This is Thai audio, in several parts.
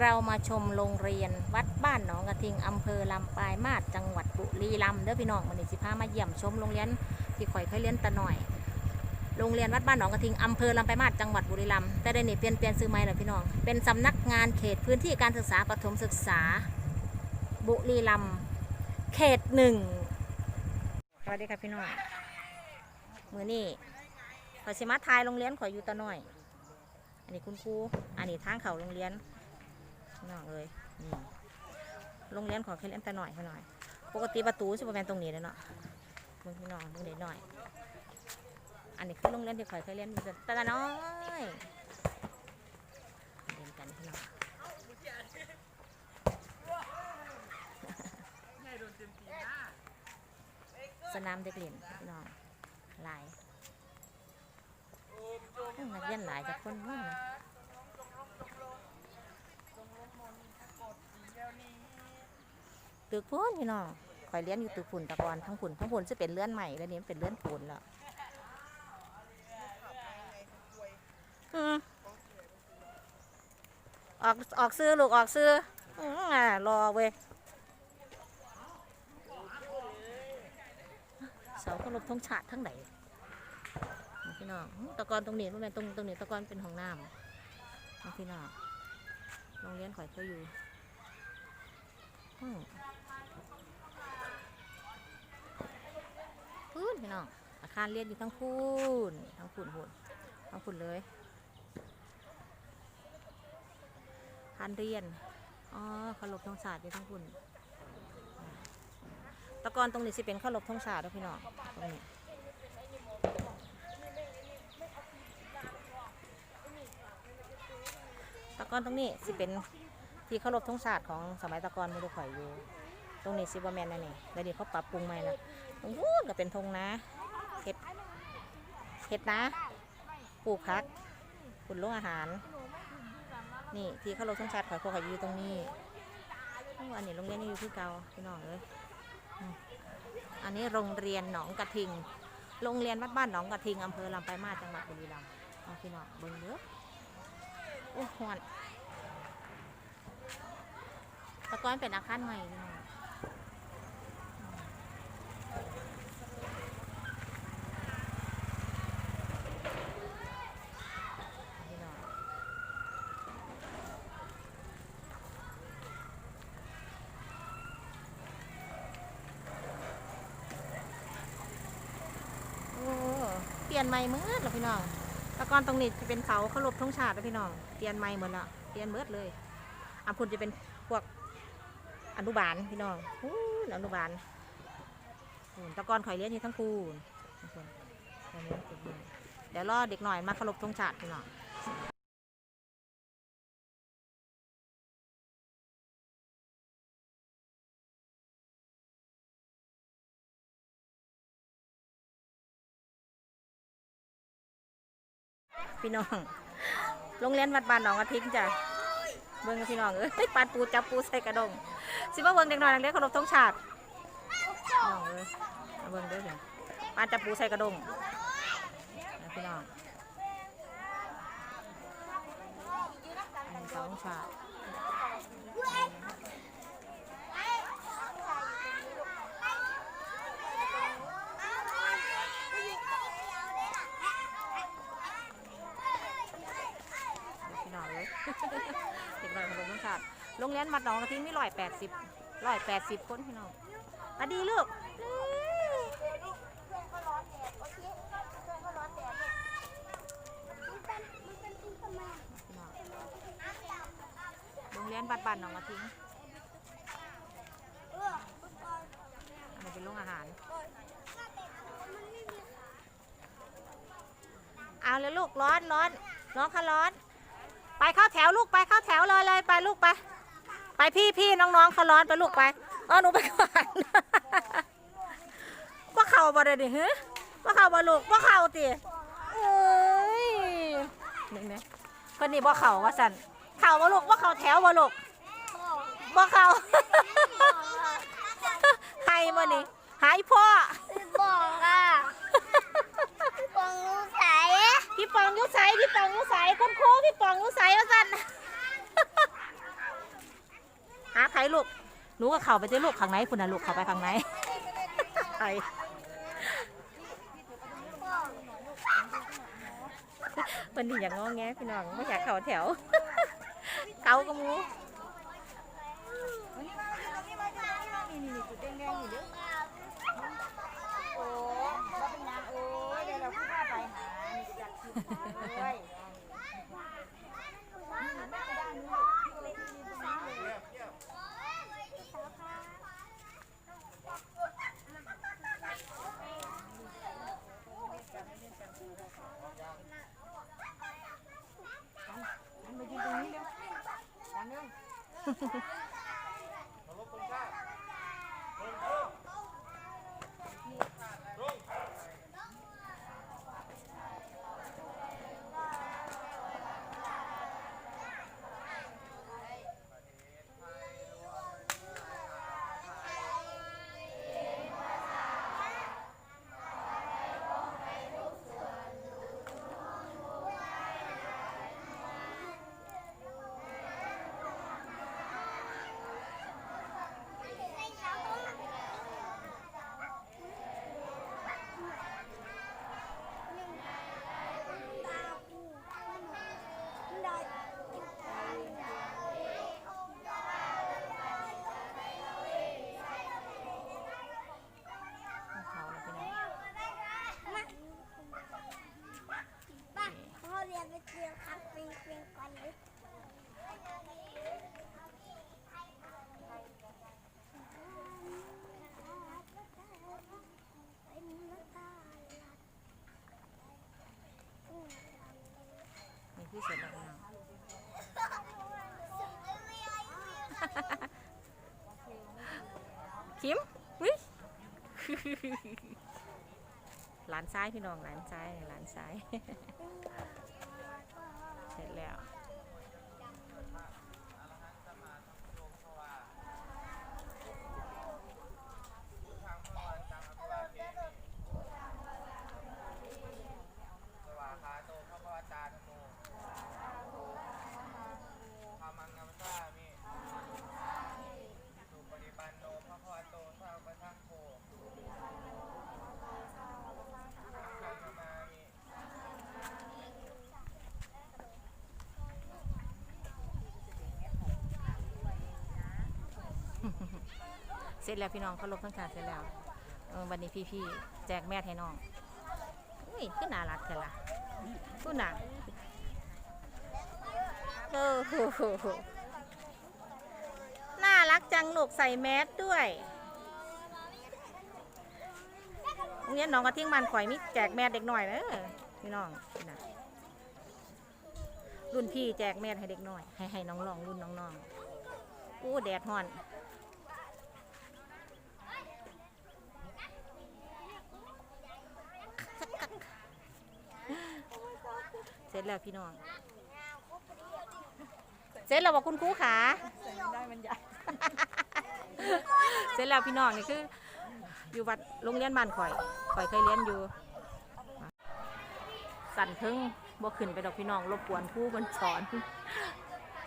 เรามาชมโรงเรียนวัดบ้านหนองกระทิงอำเภอลำปายมาศจังหวัดบุรีรัมย์เด้อพี่น้องมันนี้สิพามาเยี่ยมชมโรงเรียนที่ข่อยเคยเรียนตะหน่อย โรงเรียนวัดบ้านหนองกระทิงอำเภอลำปายมาศจังหวัดบุรีรัมย์แต่ได้นี่เปลี่ยนเปลี่ยนซื้อใหม่แล้วพี่น้องเป็นสำนักงานเขตพื้นที่การศึกษาปฐมศึกษา บุรีรัมย์เขตหนึ่งสวัสดีค่ะพี่น้องมือนี่ข่อยสิมาทายโรงเรียนข่อยอยู่ตะหน่อย อันนี้คุณครูอันนี้ทางเขาโรงเรียน น้องเลยนี่โรงเรียนขอแค่เล่นแต่หน่อยแค่หน่อย ปกติประตูสิบแมนตรงนี้เลยเนาะมึงพี่น้องมึงเด็กหน่อย อันนี้คือโรงเรียนที่ข่อยเคยเรียนอยู่แต่ละน้อยเรียนกันพี่น้องสนามเด็กเล่นพี่น้องหลายนักเรียนหลายจากคนนู้น ตึกพุ่นพี่น้องคอยเลี้ยนอยู่ตึกฝุ่นตะกอนทั้งฝุ่นทั้งฝุ่นจะเป็นเลื่อนใหม่แล้วนี้เป็นเลื่อนปูนแล้วอออกออกซื้อลูกออกซื้ออืมอะรอเว้ยเสาก็ลบทงฉาดทั้งไหนพี่น้องตะกอนตรงนี้รู้ไหมตรงตรงนี้ตะกอนเป็นห้องน้ำพี่น้องโรงเรียนข่อยเคยอยู่ พูนพี่น้อง อาคารเรียนอยู่ทั้งพูนทั้งพูนพูนทั้งพูนเลยอาคารเรียน อ๋อขลบทงศาสตร์อยู่ทั้งพูนตะกอนตรงนี้สิเป็นขลบทงศาสตร์แล้วพี่น้องตรงนี้ตะกอนตรงนี้สิเป็น ที่เคารพทงศาสตร์ของสมัยตะกอนไม่รู้ข่อยอยู่ ตรงนี้ซิบแมนนั่นนี่แล้วเดี๋ยวเขาปรับปรุงใหม่ละตรงนู้นก็เป็นทงนะเห็ดเห็ดนะปลูกพักขุนลงอาหาร นี่ที่เขาลงช่องชัดขอยพวกเขาอยู่ตรงนี้โอ้อันนี้โรงเรียนนี่อยู่ที่เก่าพี่น้องเลยอันนี้โรงเรียนหนองกระทิง โรงเรียนวัดบ้านหนองกระทิงอำเภอลำปลายมาจังหวัดบุรีรัมย์พี่น้องเบิ่งเยอะโอ้หวน ตะกอนเป็นอาคารใหม่พี่น้องเปลี่ยนใหม่เมื่อแล้วพี่น้องตะกอนตรงนี้จะเป็นเสาเคารพธงชาติแล้วพี่น้อง เปลี่ยนใหม่หมดละเปลี่ยนเบิดเลยอันพุ่นจะเป็นพวก อนุบาลพี่น้องอู้นอนุบาลตะกอนข่อยเลี้ยงที่ทั้งคู่เดี๋ยวรอเด็กหน่อยมาเคารพธงชาติพี่น้องพี่น้อง โรงเรียนวัดบ้านหนองกระทิงจ้ะ เบิ่งพี่น้องเอ้ยปานปูจับปูใส่กระดงสิบ่าเบิ่งเด็กน้อยนักเรียนเคารพธงชาติพี่น้องเอ้ยเบิ่งเด้อเห็นปานจับปูใส่กระดงพี่น้องอันนี้สาธงชาติพี่น้องเอ้ย เด็กน้อยเคารพธงชาติ โรงเรียนวัดหนองกระทิงมีร้อยแปดสิบร้อยแปดสิบคนพี่น้องมาดีลูกโรงเรียนบัดบันหนองกระทิงอันนี้เป็นโรงอาหาร เอาเลยลูกร้อนร้อนร้อนค่ะร้อน ไปเข้าแถวลูกไปเข้าแถวเลยเลยไปลูกไป ไปพี่พี่น้องๆเขาร้อนไปลูกไปเออหนูไปก่อนว่าเข่าบ่ได้ดิฮะว่าเข่าบ่ลูกว่าเข่าติเอ้ยนี่ไหมคนนี้บ่เข่าว่าสันเข่าบ่ลูกว่าเข่าแถวบ่ลูกบ่เข่าให้บ่นี่หายพ่อบอกอะปองรู้ใสพี่ปองอยุ้ใสพี่ปองอยุ้ใสคุณครูพี่ปองอยุ้ใสว่าสัน ลูก หนูก็เข้าไปที่ลูกข้างในคุณน่ะลูกเข้าไปข้างในไปเป็นนี่อย่างงอแงพี่น้องไม่อยากเข้าแถว เกากระมูโอ้แล้วเป็นยังโอ้ยเดี๋ยวเราพูดไปหาจัดคิวเลย เขาแล้วพี่น้อง พ่อเรียนไปเที่ยวครับปิงปิงก่อนเลย นี่คือ เสร็จแล้วคิมวิหลานซ้ายพี่น้องหลานซ้ายหลานซ้าย เสร็จแล้ว สวาคาโตพระวตาธโมธรรมังนัมสามิสุปฏิปันโนพระวโตสาวกสังโฆสังฆนามิ เสร็จแล้วพี่น้องเขาลบทั้งขาเสร็จแล้ววันนี้พี่ๆแจกแม่ให้น้องอุ้ยขึ้นน่ารักกันล่ะขึ้นน่ะโอ้โหน่ารักจังลูกใส่แมสด้วยโรงเรียนน้องกระทิ้งมันข่อยมีแจกแมสเด็กหน่อยเนอะพี่น้องนะรุ่นพี่แจกแมสให้เด็กหน่อย ให้ให้น้องลองรุ่นน้องๆอู้แดดฮอน ร็จแล้วพี่น้อง เสร็จแล้วบอกคุณครูขาได้มันใหญ่เสร็จแล้วพี่น้องนี่คือ อยู่วัดโรงเรียนบ้านข่อยข่อยเคยเรียนอยู่ สั่นเทึงบ่ขึ้นไปดอกพี่น้องรบกวนครูเพิ่นสอน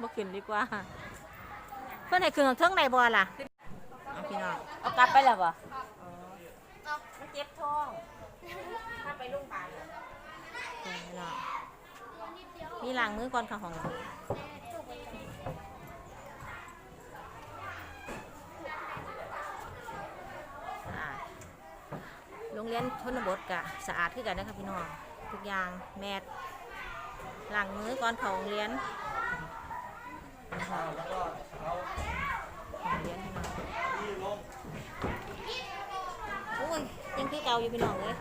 บ่ขึ้นดีกว่า เพิ่นให้ขึ้นของเทิงในบ่ล่ะเอาพี่น้องเอากลับไปแล้วบ่มันเจ็บท้องถ้าไปโรงพยาบาล พี่ล้างมือก่อนค่ะของเราโรงเรียนชนบทกะสะอาดขึ้นกันนะคะพี่น้องทุกอย่างแมทล้างมือก่อนเข้าโรงเรียนโรงเรียนพี่น้องโอ้ยยังคือเก่าอยู่พี่น้องเลย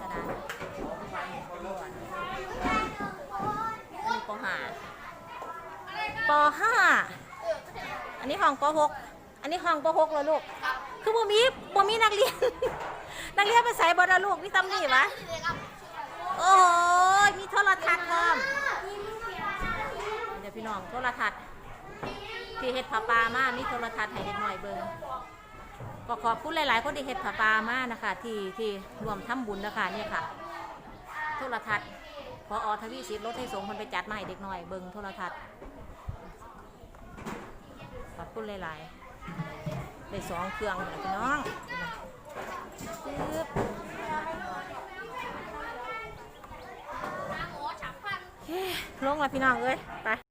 กระดาษอันนี้ปห้าปห้าอันนี้ ห้องปหกอันนี้ห้องปหกแล้วลูก คือบ่มีบ่มีนักเรียน นักเรียนไปใส่บ่ละลูกมีตำหนิวะโอ้ยมีโทรทัศน์พร้อมเดี๋ยวพี่น้องโทรทัศน์ที่เฮ็ดผ้าปามามีโทรทัศน์ให้เด็กหน่อยเบิ่งก็ขอบคุณหลาย ๆ คนที่เฮ็ดผ้าปามานะคะ ที่ที่รวมทำบุญนะคะเนี่ยค่ะ โทรทัศน์พออทวีสิทธิ์รถให้สงคนไปจัดมาให้เด็กหน่อยเบิ่งโทรทัศน์ คุณหลายๆได้สองเครื่องเลยพี่น้องปึ๊บเลงละพี่น้องเอ้ยไป